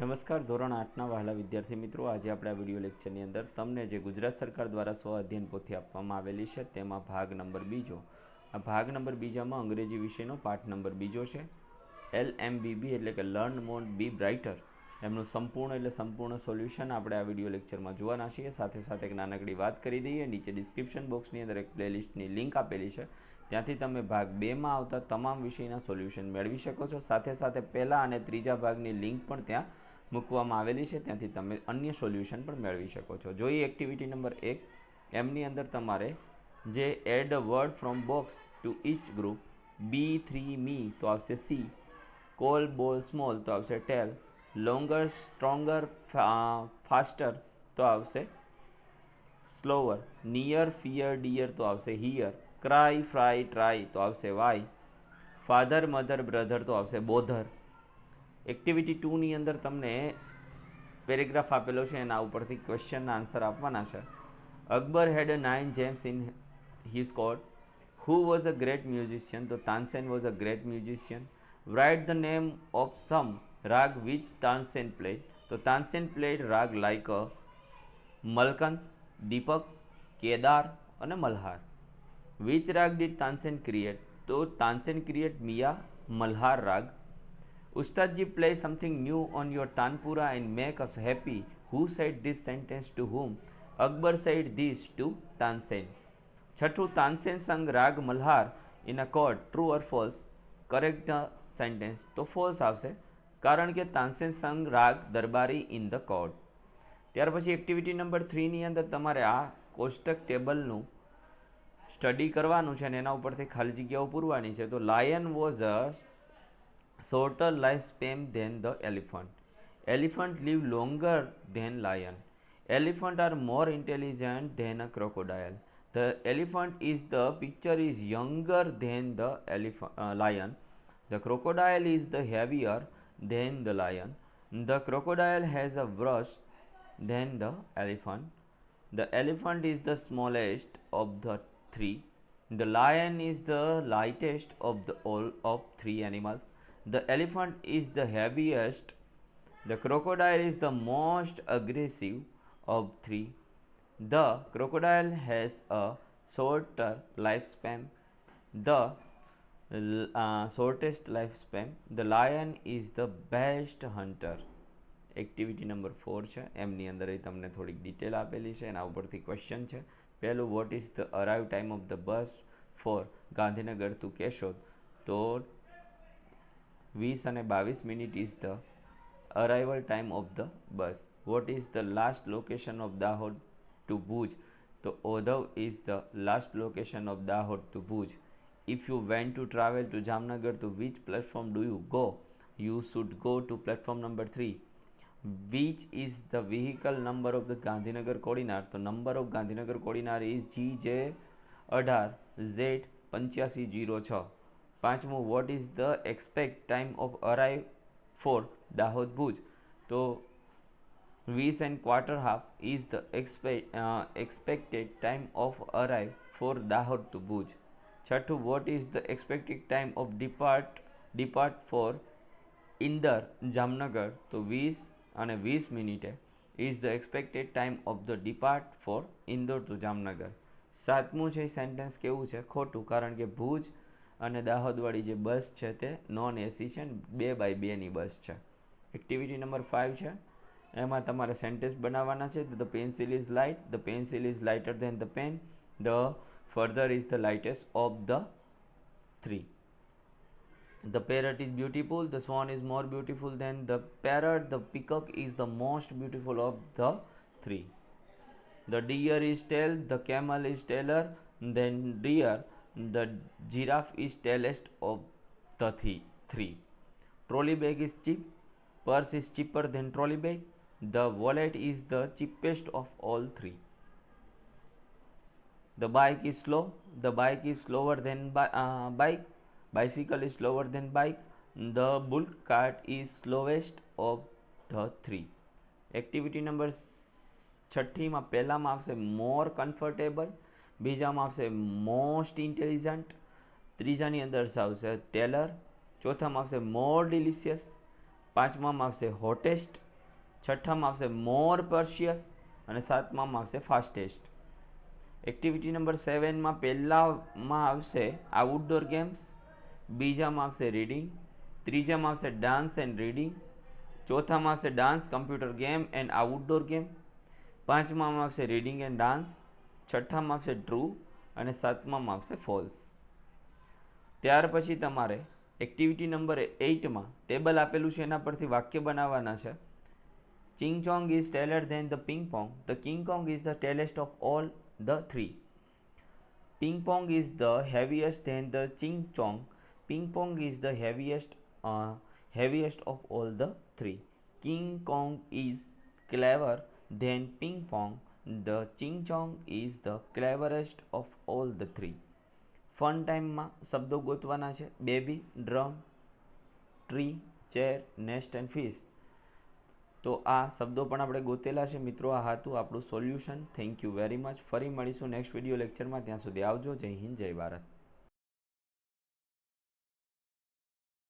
નમસ્કાર ધોરણ આઠના વહાલા વિદ્યાર્થી મિત્રો આજે આપણે આ વિડીયો લેક્ચરની અંદર તમને જે ગુજરાત સરકાર દ્વારા સ્વ અધ્યયન પોથી આપવામાં આવેલી છે તેમાં ભાગ નંબર બીજો આ ભાગ નંબર બીજામાં અંગ્રેજી વિષયનો પાઠ નંબર બીજો છે એલ એમ બીબી એટલે કે લર્ન મોર બી બ્રાઇટર એમનું સંપૂર્ણ એટલે સંપૂર્ણ સોલ્યુશન આપણે આ વિડીયો લેક્ચરમાં જોવાના છીએ સાથે સાથે એક નાનકડી વાત કરી દઈએ નીચે ડિસ્ક્રિપ્શન બોક્સની અંદર એક પ્લેલિસ્ટની લિંક આપેલી છે ત્યાંથી તમે ભાગ બેમાં આવતા તમામ વિષયના સોલ્યુશન મેળવી શકો છો સાથે સાથે પહેલા અને ત્રીજા ભાગની લિંક પણ ત્યાં મૂકવામાં આવેલી છે ત્યાંથી તમે અન્ય સોલ્યુશન પણ મેળવી શકો છો જોઈએ એક્ટિવિટી નંબર એક એમની અંદર તમારે જે add a word from box to each group B three મી તો આવશે સી કોલ બોલ સ્મોલ તો આવશે ટેલ લોંગર સ્ટ્રોંગર ફાસ્ટર તો આવશે સ્લોવર નિયર ફિયર ડિયર તો આવશે હિયર ક્રાય ફ્રાય ટ્રાય તો આવશે વાય ફાધર મધર બ્રધર તો આવશે બોધર એક્ટિવિટી ટુની અંદર તમને પેરેગ્રાફ આપેલો છે એના ઉપરથી ક્વેશ્ચનના આન્સર આપવાના છે Akbar had a nine gems in his court who was a great musician તો Tansen was a great musician right the name of some રાગ વિચ તાનસેન પ્લેડ તો Tansen played raag like a Malkauns Deepak Kedar અને મલ્હાર વિચ રાગ ડીટ તાનસેન ક્રિએટ તો તાનસેન ક્રિએટ મિયા મલ્હાર રાગ Ustadji, play something new on your tanpura and make us happy. Who said this sentence to whom? Akbar said this to Tansen. Chhattu Tansen sang Rag Malhar in a chord. True or false? Correct the sentence. તો false આવશે કારણ કે તાનસેન સંગ રાગ દરબારી in the code ત્યાર પછી activity number થ્રીની અંદર તમારે આ કોષ્ટક ટેબલનું સ્ટડી કરવાનું છે અને એના ઉપરથી ખાલી જગ્યાઓ પૂરવાની છે તો lion was a shorter lifespan than the elephant. Elephant live longer than lion. Elephant are more intelligent than a crocodile. The elephant is the picture is younger than the elephant uh, lion. The crocodile is the heavier than the lion. The crocodile has a brush than the elephant. The elephant is the smallest of the three. The lion is the lightest of the all of three animals. The elephant is the heaviest. The crocodile is the most aggressive of three. The crocodile has a shorter lifespan. The uh, shortest lifespan. The lion is the best hunter. Activity number four છે એમની અંદર એ તમને થોડીક detail આપેલી છે એના ઉપરથી question છે પહેલું what is the arrive time of the bus for Gandhinagar to Keshod તો વીસ અને બાવીસ minute is the arrival time of the bus what is the last location of Dahod to Bhuj તો ઓધવ is the last location of Dahod to Bhuj if you want to travel to Jamnagar to which platform do you go you should go to platform number three which is the vehicle number of the Gandhinagar Kodinar તો number of Gandhinagar Gandhinagar Kodinar G J અઢાર Z પંચ્યાસી zero છ પાંચમું what is the expect time of arrive for Dahod Bhuj તો વીસ and quarter half is the expect expected time of arrive for Dahod to Bhuj છઠ્ઠું what is the expected time of depart depart for Indore Jamnagar તો વીસ અને વીસ મિનિટે is the expected time of the depart four Indore to Jamnagar સાતમું છે સેન્ટેન્સ કેવું છે ખોટું કારણ કે ભુજ અને દાહોદવાળી જે બસ છે તે નોન એસી છે બે બાય બેની બસ છે એક્ટિવિટી નંબર ફાઇવ છે એમાં તમારે સેન્ટેન્સ બનાવવાના છે the pencil is light the pencil is lighter than the pen the feather is the lightest of the three the parrot is beautiful the swan is more beautiful than the parrot the peacock is the most beautiful of the three the deer is tall the camel is taller than deer The giraffe is tallest of the three. Trolley bag is cheap. Purse is cheaper than trolley bag. The wallet is the cheapest of all three. The bike is slow. The bike is slower than bi uh, bike. Bicycle is slower than bike. The bulk cart is slowest of the three. Activity number છઠ્ઠીમાં પહેલામાં આવશે મોર comfortable બીજામાં આવશે most intelligent ત્રીજાની અંદર આવશે Taylor ચોથામાં આવશે મોર delicious પાંચમામાં આવશે hottest છઠ્ઠામાં આવશે મોર પર્શિયસ અને સાતમામાં આવશે ફાસ્ટેસ્ટ એક્ટિવિટી નંબર સેવનમાં પહેલાંમાં આવશે આઉટડોર ગેમ્સ બીજામાં આવશે રીડિંગ ત્રીજામાં આવશે ડાન્સ એન્ડ રીડિંગ ચોથામાં આવશે dance computer game and outdoor game પાંચમામાં આવશે રીડિંગ એન્ડ ડાન્સ છઠ્ઠામાં આવશે ટ્રુ અને સાતમામાં આવશે ફોલ્સ ત્યાર પછી તમારે એક્ટિવિટી નંબર એઇટમાં ટેબલ આપેલું છે એના પરથી વાક્ય બનાવવાના છે Ching Chong is taller than the Ping Pong the King Kong is the tallest of all the three Ping Pong is the heaviest than the Ching Chong Ping Pong is the heaviest heaviest of all the three King Kong is clever than Ping Pong the Ching Chong is the cleverest of all the three fun ટાઈમમાં શબ્દો ગોતવાના છે baby drum tree chair nest and fish તો આ શબ્દો પણ આપણે ગોતેલા છે મિત્રો આ હતું આપણું solution thank you very much ફરી મળીશું નેક્સ્ટ વિડીયો લેક્ચરમાં ત્યાં સુધી આવજો જય હિન્દ જય ભારત